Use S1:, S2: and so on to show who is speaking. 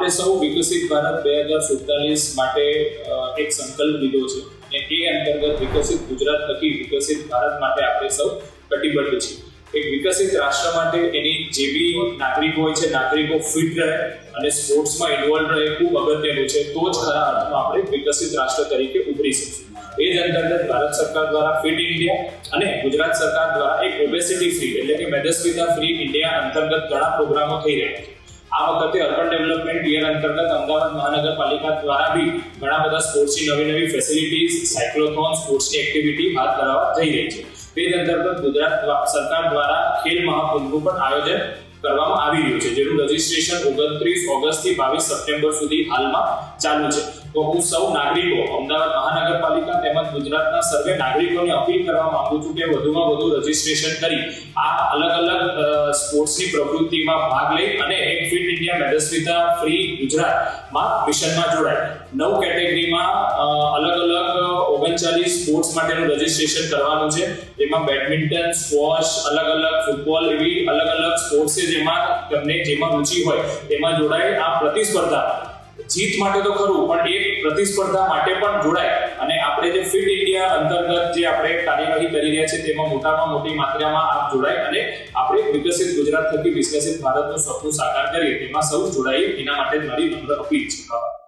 S1: આપણે સૌ વિકસિત ભારત બે હજાર સુડતાલીસ માટે એક સંકલ્પ લીધો છે અને એ અંતર્ગત વિકસિત ગુજરાત થકી વિકસિત ભારત માટે આપણે સૌ કટિબદ્ધ છીએ. એક વિકસિત રાષ્ટ્ર માટે એની જે બી નાગરિકો હોય છે, નાગરિકો ફિટ રહે અને સ્પોર્ટ્સમાં ઇન્વોલ્વ રહે ખૂબ અગત્યનું છે, તો જ ખરા અર્થમાં આપણે વિકસિત રાષ્ટ્ર તરીકે ઉભરી શકીશું. એ જ અંતર્ગત ભારત સરકાર દ્વારા ફિટ ઇન્ડિયા અને ગુજરાત સરકાર દ્વારા એક ઓબેસિટી ફ્રી એટલે કે મેદસ્વીતા ફ્રી ઇન્ડિયા અંતર્ગત ઘણા પ્રોગ્રામો થઈ રહ્યા છે. આ વખતે અર્બન ડેવલપમેન્ટ યર અંતર્ગત અમદાવાદ મહાનગરપાલિકા દ્વારા બી ઘણા બધા સ્પોર્ટ્સની નવી નવી ફેસિલિટીઝ સાયક્લોથોન સ્પોર્ટ્સની એક્ટિવિટી હાથ ધરવા જઈ રહી છે. તે અંતર્ગત ગુજરાત સરકાર દ્વારા ખેલ મહાકુંભનું પણ આયોજન કરવામાં આવી રહ્યું છે, જેનું રજીસ્ટ્રેશન ઓગણત્રીસ ઓગસ્ટથી બાવીસ સપ્ટેમ્બર સુધી હાલમાં ચાલુ છે. તો હું સૌ નાગરિકો, અમદાવાદ મહાનગરપાલિકા તેમજ ગુજરાતના સર્વે નાગરિકોને અપીલ કરવા માંગુ છું કે વધુમાં વધુ રજીસ્ટ્રેશન કરી આ અલગ અલગ સ્પોર્ટ્સની પ્રવૃત્તિમાં ભાગ લઈ અને એક ફિટ ઇન્ડિયા મેડસ્વિતા ફ્રી ગુજરાતમાં મિશનમાં જોડાય. નવ કેટેગરીમાં અલગ અલગ ઓગણચાલીસ સ્પોર્ટ્સ માટેનું રજીસ્ટ્રેશન કરવાનું છે. જેમાં બેડમિન્ટન સ્ક્વોશ અલગ અલગ ફૂટબોલ એવી અલગ અલગ સ્પોર્ટ્સ છે જેમાં તમને જેમાં રુચિ હોય તેમાં જોડાય. આ પ્રતિસ્પર્ધા જીત માટે તો ખરું, પણ એ પ્રતિસ્પર્ધા માટે પણ જોડાય. અને આપણે જે ફિટ ઇન્ડિયા અંતર્ગત જે આપણે કાર્યવાહી કરી રહ્યા છીએ તેમાં મોટામાં મોટી માત્રામાં આપ જોડાય અને આપણે વિકસિત ગુજરાત થકી વિકસિત ભારતનું સપનું સાકાર કરીએ, તેમાં સૌ જોડાઈએ એના માટે મારી નમ્ર અપીલ છે.